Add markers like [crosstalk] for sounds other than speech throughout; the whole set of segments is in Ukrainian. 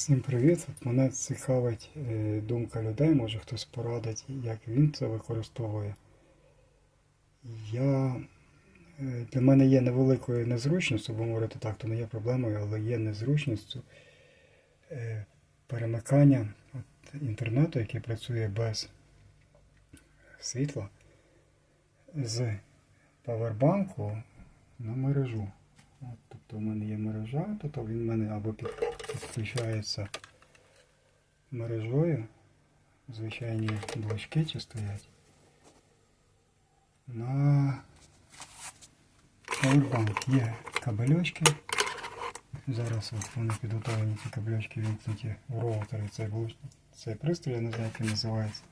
Всім привіт! От Мене цікавить е, думка людей, може хтось порадить, як він це використовує. Я, е, для мене є невеликою незручністю, бо говорити так, то не є проблемою, але є незручністю е, перемикання от, інтернету, який працює без світла, з павербанку на мережу. От, тобто в мене є мережа, тобто він в мене або під, підключається мережою, звичайні блочки чи стоять. На Powerbank є кабельочки. Зараз от вони підготовлені, ці кабельочки вімкнуті в роутері. Цей, цей пристрій, я не знаю, як він називається.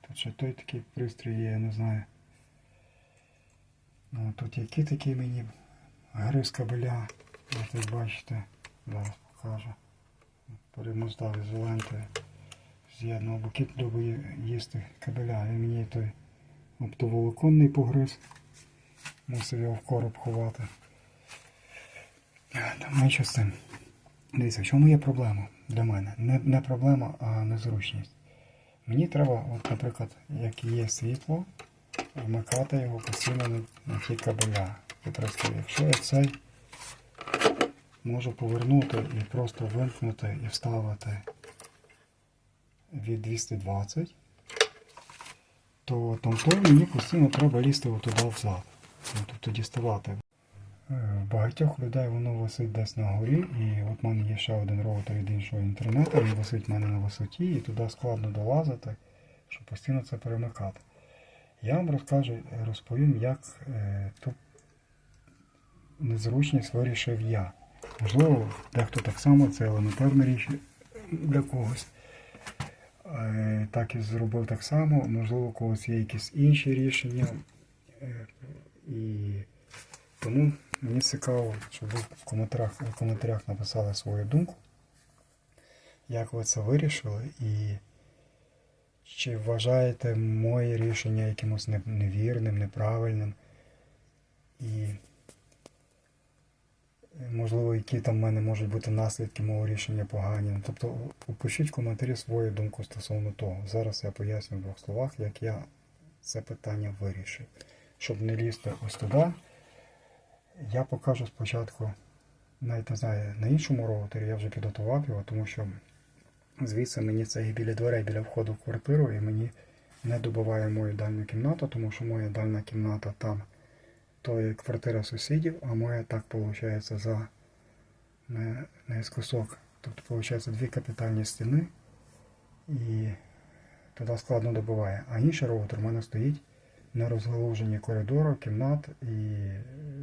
Тут ще той такий пристрій є, я не знаю. Ну, тут які такі мені гриз кабеля. Як бачите, зараз покажу. Перемотав із лентою. З'єднував, бо кіт любить їсти кабеля. І мені той оптоволоконний погриз. Мусив його в короб ховати. Та з цим. Дивіться, в чому є проблема для мене? Не, не проблема, а незручність. Мені треба, от, наприклад, як є світло, вмикати його постійно на ті кабеля. Якщо я цей можу повернути і просто вимкнути і вставити від 220, то тамто мені постійно треба лізти туди взад. Тобто діставати. Е, багатьох людей воно висить десь на горі, і от в мене є ще один роутер від іншого інтернету, він висить в мене на висоті, і туди складно долазити, щоб постійно це перемикати. Я вам розкажу, розповім, як е, ту незручність вирішив я. Можливо, дехто так само, це елементарна річ для когось. Е, Так і зробив так само. Можливо, у когось є якісь інші рішення. Е, І тому мені цікаво, щоб ви в коментарях, в коментарях написали свою думку, як ви це вирішили, і чи вважаєте моє рішення якимось невірним, неправильним. І можливо, які там в мене можуть бути наслідки мого рішення погані. Ну, Тобто опишіть в коментарі свою думку стосовно того. Зараз я поясню в двох словах, як я це питання вирішив. Щоб не лізти ось туди, я покажу спочатку, навіть не знаю, на іншому роутері я вже підготував його, тому що звідси мені це і біля дверей, біля входу в квартиру, і мені не добиває мою дальню кімнату, тому що моя дальня кімната там, то є квартира сусідів, а моя так виходить за на- наискосок. Тобто, виходить, дві капітальні стіни, і туди складно добиває. А інший роутер у мене стоїть на розгалуженні коридору, кімнат і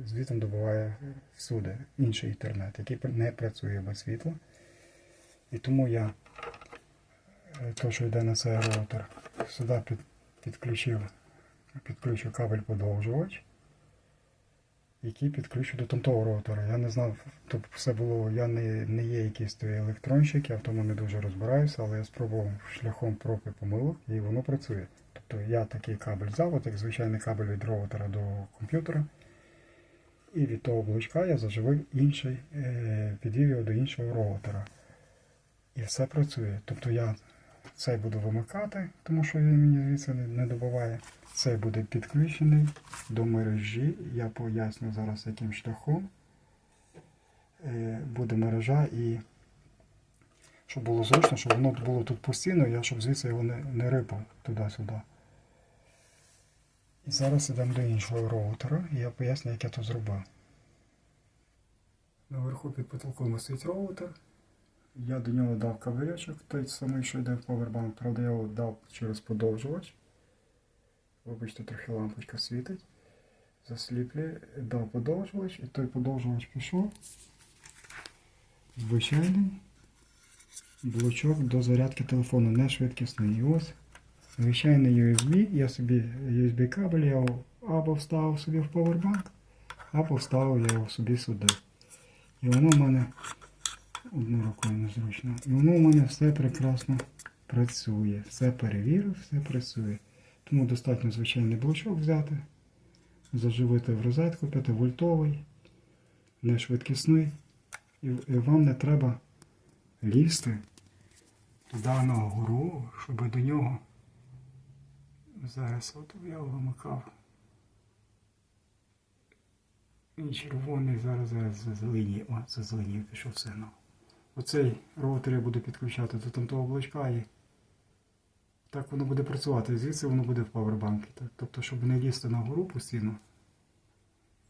звідти добуває всюди інший інтернет, який не працює без світла. І тому я е, то, що йде на цей роутер, сюди під, підключив, підключив кабель подовжувач, який підключив до тамтого роутера. Я не знав, тобто все було, я не, не є якийсь той електронщик, я в тому не дуже розбираюся, але я спробував шляхом проб і помилок, і воно працює. Тобто я такий кабель взяв, от як звичайний кабель від роутера до комп'ютера. І від того блочка я заживив інший, е, підвів його до іншого роутера. І все працює. Тобто я цей буду вимикати, тому що він мені звідси не, добуває. Цей буде підключений до мережі. Я поясню зараз, яким шляхом е, буде мережа і щоб було зручно, щоб воно було тут постійно, я щоб звідси його не, не рипав туди-сюди. І зараз йдемо до іншого роутера, і я поясню, як я це зробив. Наверху під потолком висить роутер. Я до нього дав кабелячок, той самий, що йде в Powerbank, правда, я його дав через подовжувач. Вибачте, трохи лампочка світить. Засліплює, дав подовжувач, і той подовжувач пішов. Звичайний блочок до зарядки телефону, не швидкісний. І ось звичайний USB. Я собі USB кабель я або вставив собі в Powerbank, або вставив я його собі сюди. І воно в мене одною рукою незручно. І воно у мене все прекрасно працює. Все перевірив, все працює. Тому достатньо звичайний блочок взяти, заживити в розетку 5-вольтовий, не швидкісний. І, і вам не треба лізти до даного гуру, щоб до нього зараз от я вимикав. Він червоний, зараз зараз зеленій, о, це зеленій пішов сигнал. Оцей роутер я буду підключати до там того облачка і так воно буде працювати. Звідси воно буде в павербанки. Тобто, щоб не лізти на гору постійно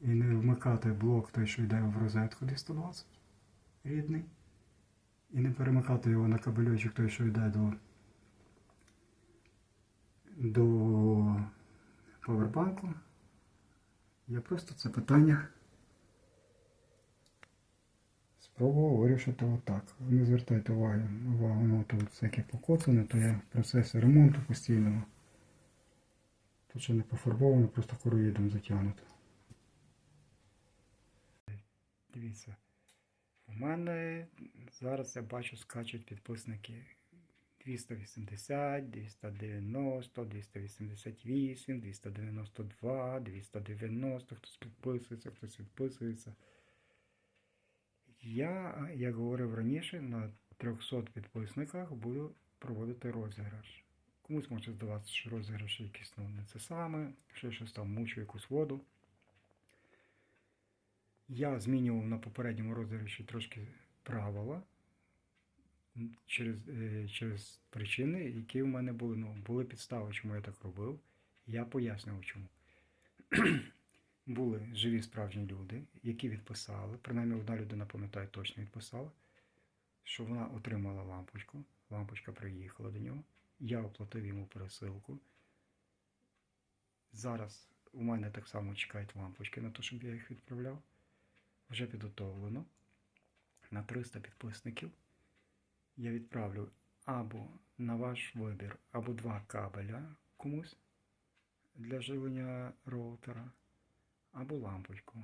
і не вмикати блок той, що йде в розетку 220 рідний. І не перемикати його на кабельочок той, що йде до, до павербанку. Я просто це питання спробував вирішити отак. Не звертайте уваги, увагу на тут всяке покоцане, то я в процесі ремонту постійного. Тут ще не пофарбовано, просто короїдом затягнуто. Дивіться, у мене зараз я бачу скачуть підписники 280, 290, 288, 292, 290, хтось підписується, хтось відписується. Я, як говорив раніше, на 300 підписниках буду проводити розіграш. Комусь може здаватися, що розіграш якийсь ну, не це саме, що щось там мучу якусь воду. Я змінював на попередньому розіграші трошки правила через, е, через причини, які в мене були. Ну, були підстави, чому я так робив. Я пояснював чому. Були живі справжні люди, які відписали, принаймні одна людина, пам'ятаю, точно відписала, що вона отримала лампочку. Лампочка приїхала до нього. Я оплатив йому пересилку. Зараз у мене так само чекають лампочки на те, щоб я їх відправляв. Вже підготовлено. На 300 підписників я відправлю або на ваш вибір, або два кабеля комусь для живлення роутера, або лампочку.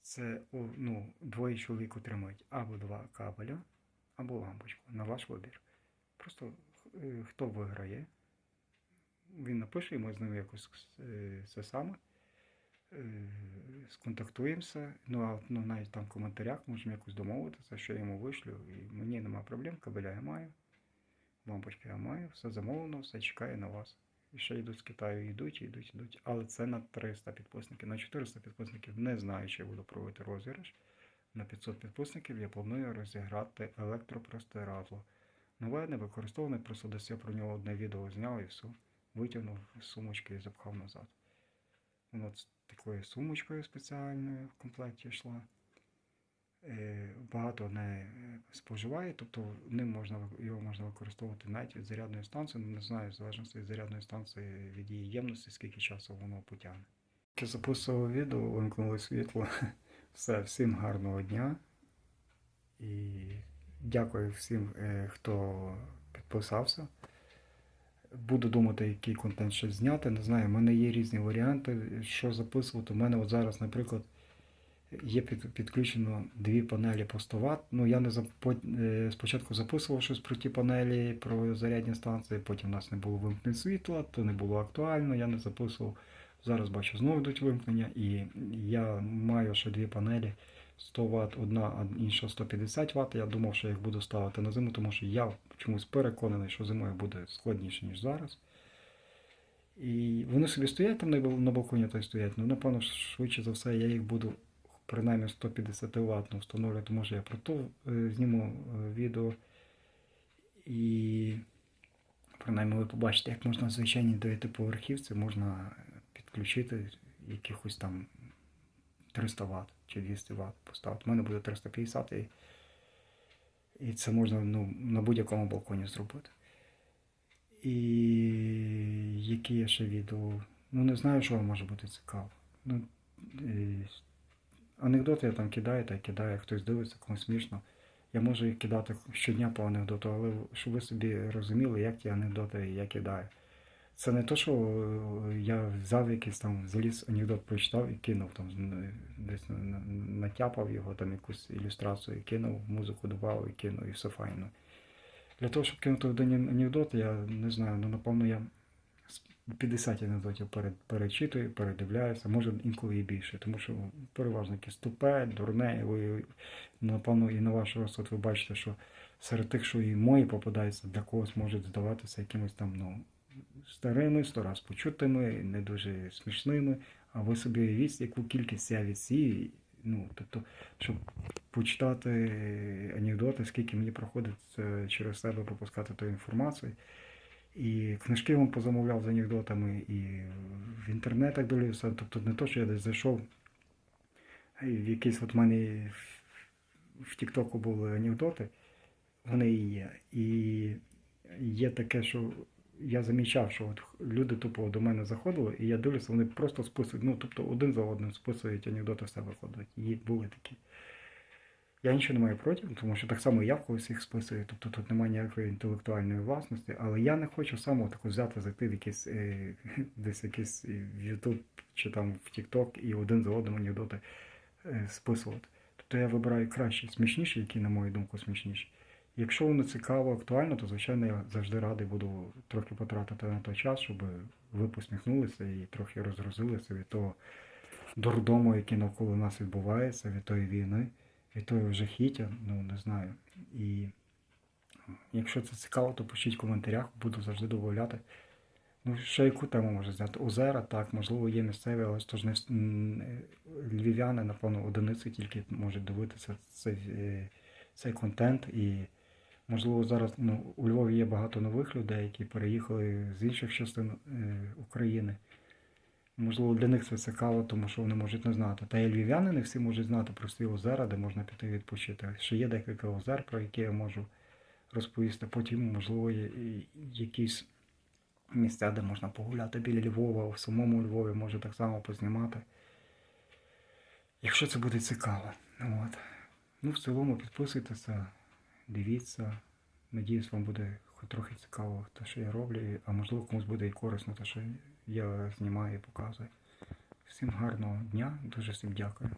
Це ну, двоє чоловік отримають або два кабеля, або лампочку на ваш вибір. Просто е, хто виграє, він напише, і ми з ним якось це саме. е, Сконтактуємося, ну а ну, навіть там в коментарях можемо якось домовитися, що я йому вишлю. І мені нема проблем, кабеля я маю, лампочки я маю, все замовлено, все чекає на вас. І ще йдуть з Китаю, йдуть, йдуть, йдуть. Але це на 300 підписників. На 400 підписників не знаю, чи я буду проводити розіграш. На 500 підписників я планую розіграти електропростирадло. Нове, не використоване, просто десь я про нього одне відео зняв і все. Витягнув з сумочки і запхав назад. Воно з такою сумочкою спеціальною в комплекті йшла. Е, Багато не споживає, тобто ним можна, його можна використовувати навіть від зарядної станції, ну, не знаю, в залежності від зарядної станції, від її ємності, скільки часу воно потягне. Я записував відео, вимкнули світло. [laughs] Все, всім гарного дня. І дякую всім, е, хто підписався. Буду думати, який контент ще зняти. Не знаю, в мене є різні варіанти, що записувати. У мене от зараз, наприклад, є підключено дві панелі по 100 Вт. Ну, я не е, спочатку записував щось про ті панелі, про зарядні станції, потім у нас не було вимкнень світла, то не було актуально, я не записував. Зараз бачу, знову йдуть вимкнення, і я маю ще дві панелі 100 Вт, одна, а інша 150 Вт. Я думав, що я їх буду ставити на зиму, тому що я чомусь переконаний, що зимою буде складніше, ніж зараз. І вони собі стоять там на балконі та й стоять. Ну, напевно, швидше за все, я їх буду принаймні 150 Вт встановлювати. Може я про то е, зніму е, відео. І принаймні ви побачите, як можна в звичайній дев'ятиповерхівці можна підключити якихось там 300 Вт чи 200 Вт поставити. У мене буде 350 і, і це можна ну, на будь-якому балконі зробити. І які є ще відео. Ну не знаю, що вам може бути цікаво. Ну, е, анекдоти я там кидаю та кидаю, хтось дивиться, комусь смішно. Я можу їх кидати щодня по анекдоту, але щоб ви собі розуміли, як ті анекдоти я кидаю. Це не то, що е, я взяв якийсь там заліз анекдот, прочитав і кинув там десь на- на- натяпав його, там якусь ілюстрацію кинув, музику додав і кинув, і все файно. Для того, щоб кинути один анекдот, я не знаю, ну напевно я 50 анекдотів перечитую, передивляюся, може інколи і більше, тому що переважно якесь тупе, дурне, і ви, напевно, і на ваш розсуд ви бачите, що серед тих, що і мої попадаються, для когось можуть здаватися якимось там, ну, старими, сто раз почутими, не дуже смішними, а ви собі уявіть, яку кількість я відсію, ну, тобто, щоб почитати анекдоти, скільки мені проходить е, через себе пропускати ту інформацію. І книжки вам позамовляв з анекдотами, і в інтернетах дивився. Тобто не то, що я десь зайшов, в якийсь от мене в- Тіктоку були анекдоти, вони і є. І є таке, що я замічав, що от люди тупо до мене заходили, і я дивлюся, вони просто списують, ну тобто один за одним списують анекдоти в себе кладуть. І були такі. Я нічого не маю проти, тому що так само я в когось їх списую, тобто тут немає ніякої інтелектуальної власності, але я не хочу саме таку взяти, зайти в якийсь е, [laughs] десь якийсь е, в YouTube чи там в TikTok і один за одним анекдоти е, списувати. Тобто я вибираю кращі, смішніші, які, на мою думку, смішніші. Якщо воно цікаво, актуально, то звичайно я завжди радий буду трохи потратити на той час, щоб ви посміхнулися і трохи розгрузилися від того дурдому, який навколо нас відбувається, від тої війни, від того жахіття, ну не знаю. І якщо це цікаво, то пишіть в коментарях, буду завжди додавати. Ну, ще яку тему може взяти? Озера, так, можливо, є місцеві, але ж не е, львів'яни, напевно, одиниці тільки можуть дивитися цей, е, цей контент. І, можливо, зараз ну, у Львові є багато нових людей, які переїхали з інших частин е, України. Можливо, для них це цікаво, тому що вони можуть не знати. Та і львів'яни не всі можуть знати про ці озера, де можна піти відпочити. Ще є декілька озер, про які я можу розповісти. Потім, можливо, є якісь місця, де можна погуляти біля Львова, в самому Львові може так само познімати. Якщо це буде цікаво. От. Ну, в цілому підписуйтеся, дивіться. Надіюсь, вам буде трохи цікаво те, що я роблю, а можливо комусь буде і корисно те, що я знімаю і показую. Всім гарного дня, дуже всім дякую.